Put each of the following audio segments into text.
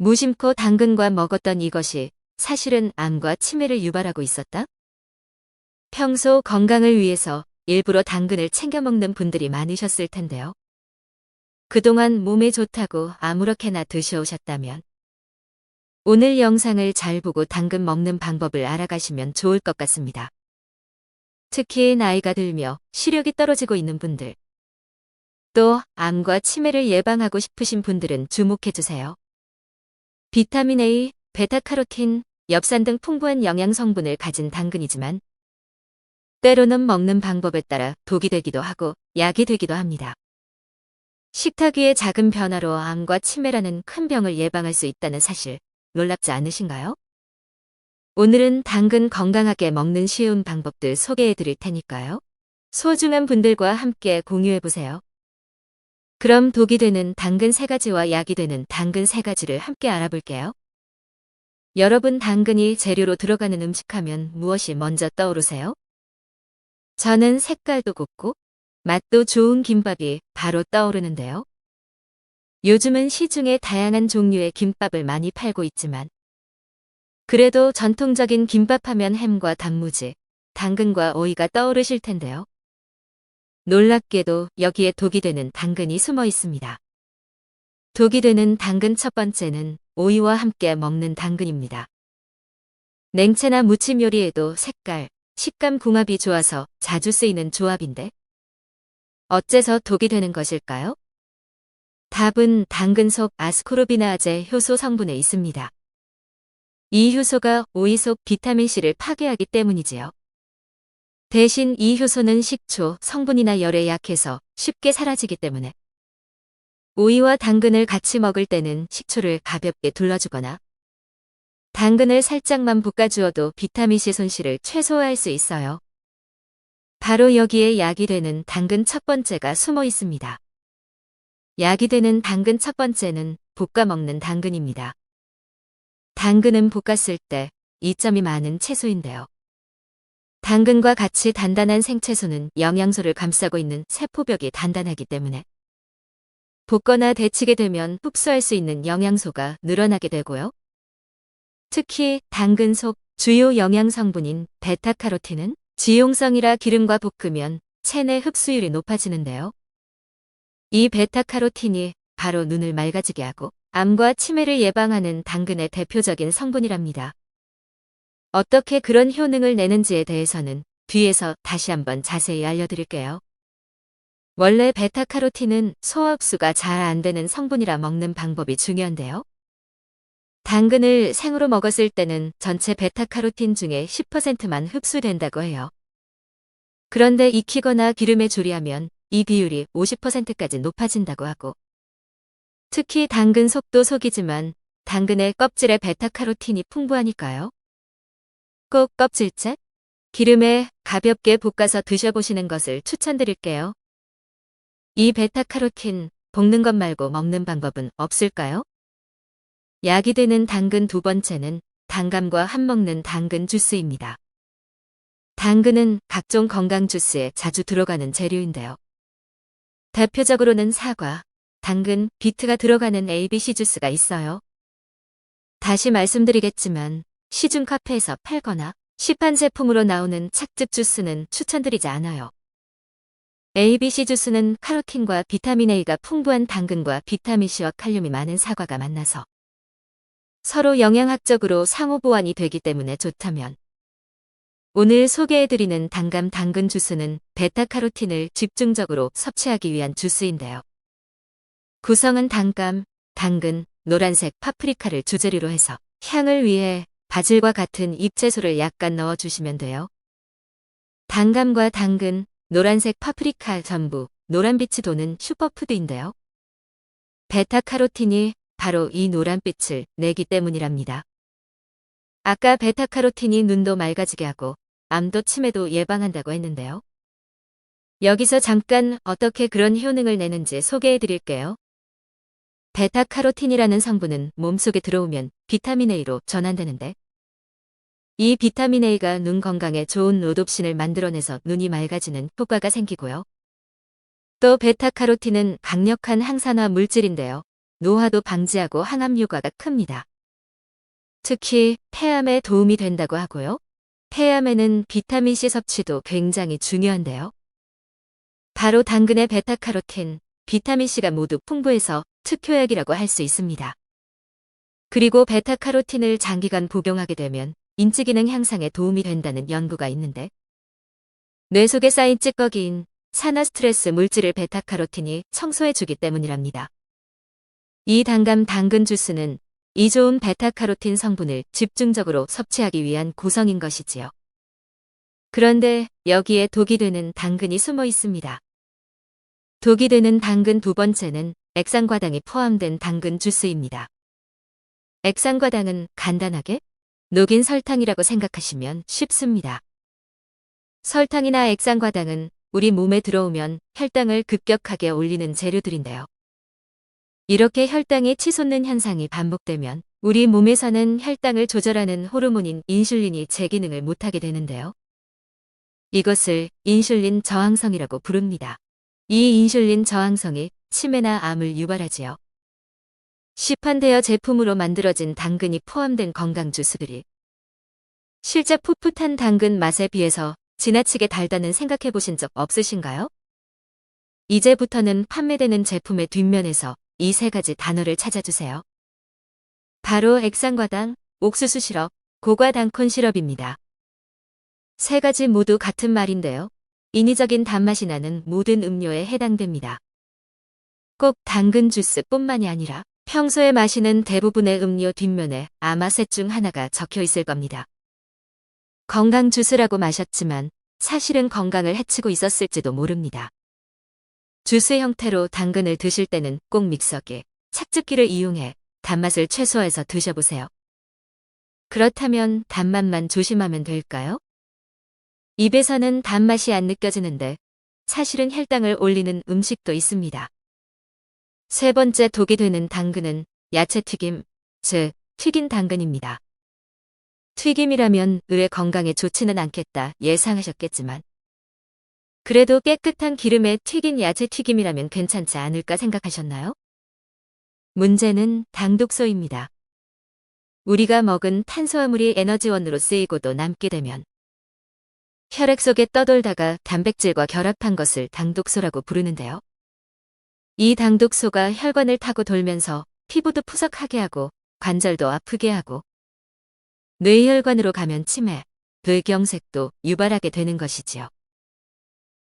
무심코 당근과 먹었던 이것이 사실은 암과 치매를 유발하고 있었다? 평소 건강을 위해서 일부러 당근을 챙겨 먹는 분들이 많으셨을 텐데요. 그동안 몸에 좋다고 아무렇게나 드셔오셨다면 오늘 영상을 잘 보고 당근 먹는 방법을 알아가시면 좋을 것 같습니다. 특히 나이가 들며 시력이 떨어지고 있는 분들, 또 암과 치매를 예방하고 싶으신 분들은 주목해주세요. 비타민 A, 베타카로틴, 엽산 등 풍부한 영양 성분을 가진 당근이지만 때로는 먹는 방법에 따라 독이 되기도 하고 약이 되기도 합니다. 식탁 위의 작은 변화로 암과 치매라는 큰 병을 예방할 수 있다는 사실 놀랍지 않으신가요? 오늘은 당근 건강하게 먹는 쉬운 방법들 소개해 드릴 테니까요. 소중한 분들과 함께 공유해 보세요. 그럼 독이 되는 당근 세 가지와 약이 되는 당근 세 가지를 함께 알아볼게요. 여러분 당근이 재료로 들어가는 음식 하면 무엇이 먼저 떠오르세요? 저는 색깔도 곱고 맛도 좋은 김밥이 바로 떠오르는데요. 요즘은 시중에 다양한 종류의 김밥을 많이 팔고 있지만 그래도 전통적인 김밥 하면 햄과 단무지, 당근과 오이가 떠오르실 텐데요. 놀랍게도 여기에 독이 되는 당근이 숨어 있습니다. 독이 되는 당근 첫 번째는 오이와 함께 먹는 당근입니다. 냉채나 무침 요리에도 색깔, 식감 궁합이 좋아서 자주 쓰이는 조합인데 어째서 독이 되는 것일까요? 답은 당근 속 아스코르비나아제 효소 성분에 있습니다. 이 효소가 오이 속 비타민C를 파괴하기 때문이지요. 대신 이 효소는 식초, 성분이나 열에 약해서 쉽게 사라지기 때문에 오이와 당근을 같이 먹을 때는 식초를 가볍게 둘러주거나 당근을 살짝만 볶아주어도 비타민C 손실을 최소화할 수 있어요. 바로 여기에 약이 되는 당근 첫 번째가 숨어 있습니다. 약이 되는 당근 첫 번째는 볶아 먹는 당근입니다. 당근은 볶았을 때 이점이 많은 채소인데요. 당근과 같이 단단한 생채소는 영양소를 감싸고 있는 세포벽이 단단하기 때문에 볶거나 데치게 되면 흡수할 수 있는 영양소가 늘어나게 되고요. 특히 당근 속 주요 영양 성분인 베타카로틴은 지용성이라 기름과 볶으면 체내 흡수율이 높아지는데요. 이 베타카로틴이 바로 눈을 맑아지게 하고 암과 치매를 예방하는 당근의 대표적인 성분이랍니다. 어떻게 그런 효능을 내는지에 대해서는 뒤에서 다시 한번 자세히 알려드릴게요. 원래 베타카로틴은 소화 흡수가 잘 안 되는 성분이라 먹는 방법이 중요한데요. 당근을 생으로 먹었을 때는 전체 베타카로틴 중에 10%만 흡수된다고 해요. 그런데 익히거나 기름에 조리하면 이 비율이 50%까지 높아진다고 하고 특히 당근 속도 속이지만 당근의 껍질에 베타카로틴이 풍부하니까요. 꼭 껍질째 기름에 가볍게 볶아서 드셔보시는 것을 추천드릴게요. 이 베타카로틴 볶는 것 말고 먹는 방법은 없을까요? 약이 되는 당근 두 번째는 당감과 함먹는 당근 주스입니다. 당근은 각종 건강 주스에 자주 들어가는 재료인데요. 대표적으로는 사과, 당근, 비트가 들어가는 ABC 주스가 있어요. 다시 말씀드리겠지만 시중 카페에서 팔거나 시판 제품으로 나오는 착즙 주스는 추천드리지 않아요. ABC 주스는 카로틴과 비타민 A가 풍부한 당근과 비타민C와 칼륨이 많은 사과가 만나서 서로 영양학적으로 상호 보완이 되기 때문에 좋다면 오늘 소개해드리는 당감 당근 주스는 베타카로틴을 집중적으로 섭취하기 위한 주스인데요. 구성은 당감, 당근, 노란색 파프리카를 주재료로 해서 향을 위해 바질과 같은 잎채소를 약간 넣어주시면 돼요. 당감과 당근, 노란색 파프리카 전부 노란빛이 도는 슈퍼푸드인데요. 베타카로틴이 바로 이 노란빛을 내기 때문이랍니다. 아까 베타카로틴이 눈도 맑아지게 하고 암도 치매도 예방한다고 했는데요. 여기서 잠깐 어떻게 그런 효능을 내는지 소개해 드릴게요. 베타카로틴이라는 성분은 몸속에 들어오면 비타민 A로 전환되는데 이 비타민 A가 눈 건강에 좋은 로놉신을 만들어내서 눈이 맑아지는 효과가 생기고요. 또 베타카로틴은 강력한 항산화 물질인데요. 노화도 방지하고 항암 효과가 큽니다. 특히 폐암에 도움이 된다고 하고요. 폐암에는 비타민C 섭취도 굉장히 중요한데요. 바로 당근의 베타카로틴, 비타민C가 모두 풍부해서 특효약이라고 할 수 있습니다. 그리고 베타카로틴을 장기간 복용하게 되면 인지 기능 향상에 도움이 된다는 연구가 있는데 뇌 속에 쌓인 찌꺼기인 산화 스트레스 물질을 베타카로틴이 청소해주기 때문이랍니다. 이 단감 당근 주스는 이 좋은 베타카로틴 성분을 집중적으로 섭취하기 위한 구성인 것이지요. 그런데 여기에 독이 되는 당근이 숨어 있습니다. 독이 되는 당근 두 번째는 액상과당이 포함된 당근 주스입니다. 액상과당은 간단하게 녹인 설탕이라고 생각하시면 쉽습니다. 설탕이나 액상과당은 우리 몸에 들어오면 혈당을 급격하게 올리는 재료들인데요. 이렇게 혈당이 치솟는 현상이 반복되면 우리 몸에서는 혈당을 조절하는 호르몬인 인슐린이 제 기능을 못하게 되는데요. 이것을 인슐린 저항성이라고 부릅니다. 이 인슐린 저항성이 치매나 암을 유발하지요. 시판되어 제품으로 만들어진 당근이 포함된 건강 주스들이 실제 풋풋한 당근 맛에 비해서 지나치게 달다는 생각해 보신 적 없으신가요? 이제부터는 판매되는 제품의 뒷면에서 이 세 가지 단어를 찾아주세요. 바로 액상과당, 옥수수 시럽, 고과당콘 시럽입니다. 세 가지 모두 같은 말인데요. 인위적인 단맛이 나는 모든 음료에 해당됩니다. 꼭 당근 주스뿐만이 아니라 평소에 마시는 대부분의 음료 뒷면에 아마 셋 중 하나가 적혀 있을 겁니다. 건강 주스라고 마셨지만 사실은 건강을 해치고 있었을지도 모릅니다. 주스 형태로 당근을 드실 때는 꼭 믹서기, 착즙기를 이용해 단맛을 최소화해서 드셔보세요. 그렇다면 단맛만 조심하면 될까요? 입에서는 단맛이 안 느껴지는데 사실은 혈당을 올리는 음식도 있습니다. 세 번째 독이 되는 당근은 야채 튀김, 즉 튀긴 당근입니다. 튀김이라면 의외 건강에 좋지는 않겠다 예상하셨겠지만 그래도 깨끗한 기름에 튀긴 야채 튀김이라면 괜찮지 않을까 생각하셨나요? 문제는 당독소입니다. 우리가 먹은 탄수화물이 에너지원으로 쓰이고도 남게 되면 혈액 속에 떠돌다가 단백질과 결합한 것을 당독소라고 부르는데요. 이 당독소가 혈관을 타고 돌면서 피부도 푸석하게 하고 관절도 아프게 하고 뇌혈관으로 가면 치매, 뇌경색도 유발하게 되는 것이지요.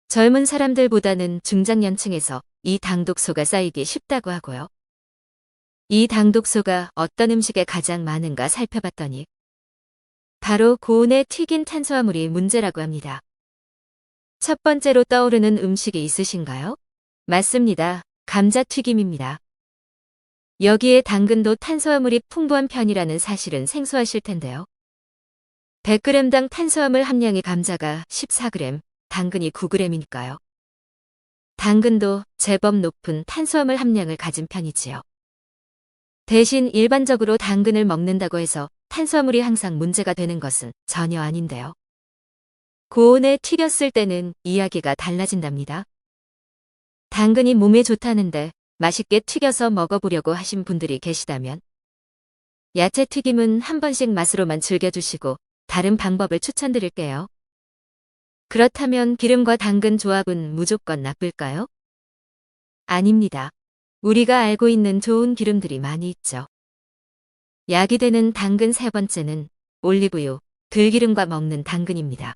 젊은 사람들보다는 중장년층에서 이 당독소가 쌓이기 쉽다고 하고요. 이 당독소가 어떤 음식에 가장 많은가 살펴봤더니 바로 고온에 튀긴 탄수화물이 문제라고 합니다. 첫 번째로 떠오르는 음식이 있으신가요? 맞습니다. 감자튀김입니다. 여기에 당근도 탄수화물이 풍부한 편이라는 사실은 생소하실 텐데요. 100g당 탄수화물 함량의 감자가 14g, 당근이 9g이니까요. 당근도 제법 높은 탄수화물 함량을 가진 편이지요. 대신 일반적으로 당근을 먹는다고 해서 탄수화물이 항상 문제가 되는 것은 전혀 아닌데요. 고온에 튀겼을 때는 이야기가 달라진답니다. 당근이 몸에 좋다는데 맛있게 튀겨서 먹어보려고 하신 분들이 계시다면 야채 튀김은 한 번씩 맛으로만 즐겨주시고 다른 방법을 추천드릴게요. 그렇다면 기름과 당근 조합은 무조건 나쁠까요? 아닙니다. 우리가 알고 있는 좋은 기름들이 많이 있죠. 약이 되는 당근 세 번째는 올리브유, 들기름과 먹는 당근입니다.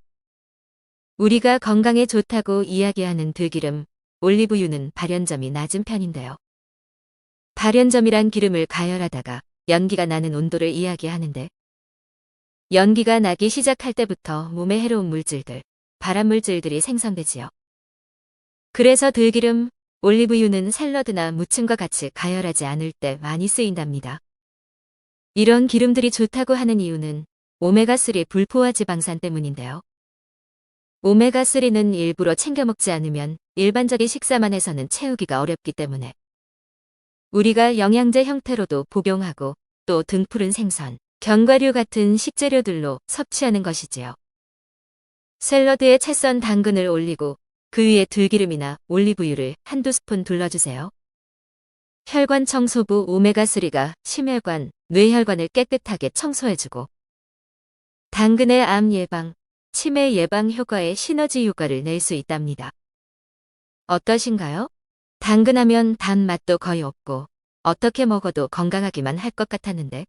우리가 건강에 좋다고 이야기하는 들기름, 올리브유는 발연점이 낮은 편인데요. 발연점이란 기름을 가열하다가 연기가 나는 온도를 이야기하는데 연기가 나기 시작할 때부터 몸에 해로운 물질들, 발암 물질들이 생성되지요. 그래서 들기름, 올리브유는 샐러드나 무침과 같이 가열하지 않을 때 많이 쓰인답니다. 이런 기름들이 좋다고 하는 이유는 오메가3 불포화 지방산 때문인데요. 오메가3는 일부러 챙겨 먹지 않으면 일반적인 식사만 해서는 채우기가 어렵기 때문에 우리가 영양제 형태로도 복용하고 또 등푸른 생선, 견과류 같은 식재료들로 섭취하는 것이지요. 샐러드에 채썬 당근을 올리고 그 위에 들기름이나 올리브유를 한두 스푼 둘러주세요. 혈관 청소부 오메가3가 심혈관, 뇌혈관을 깨끗하게 청소해주고 당근의 암 예방, 치매 예방 효과의 시너지 효과를 낼 수 있답니다. 어떠신가요? 당근하면 단맛도 거의 없고 어떻게 먹어도 건강하기만 할 것 같았는데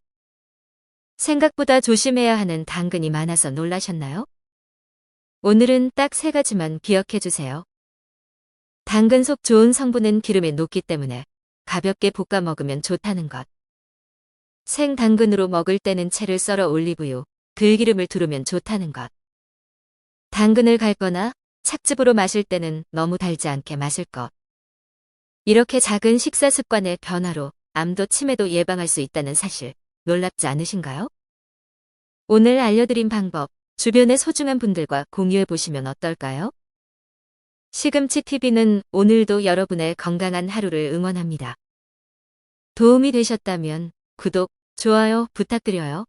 생각보다 조심해야 하는 당근이 많아서 놀라셨나요? 오늘은 딱 세 가지만 기억해 주세요. 당근 속 좋은 성분은 기름에 녹기 때문에 가볍게 볶아 먹으면 좋다는 것. 생 당근으로 먹을 때는 채를 썰어 올리브유, 들기름을 두르면 좋다는 것. 당근을 갈거나 착즙으로 마실 때는 너무 달지 않게 마실 것. 이렇게 작은 식사 습관의 변화로 암도 치매도 예방할 수 있다는 사실 놀랍지 않으신가요? 오늘 알려드린 방법 주변의 소중한 분들과 공유해 보시면 어떨까요? 시금치 TV는 오늘도 여러분의 건강한 하루를 응원합니다. 도움이 되셨다면 구독, 좋아요 부탁드려요.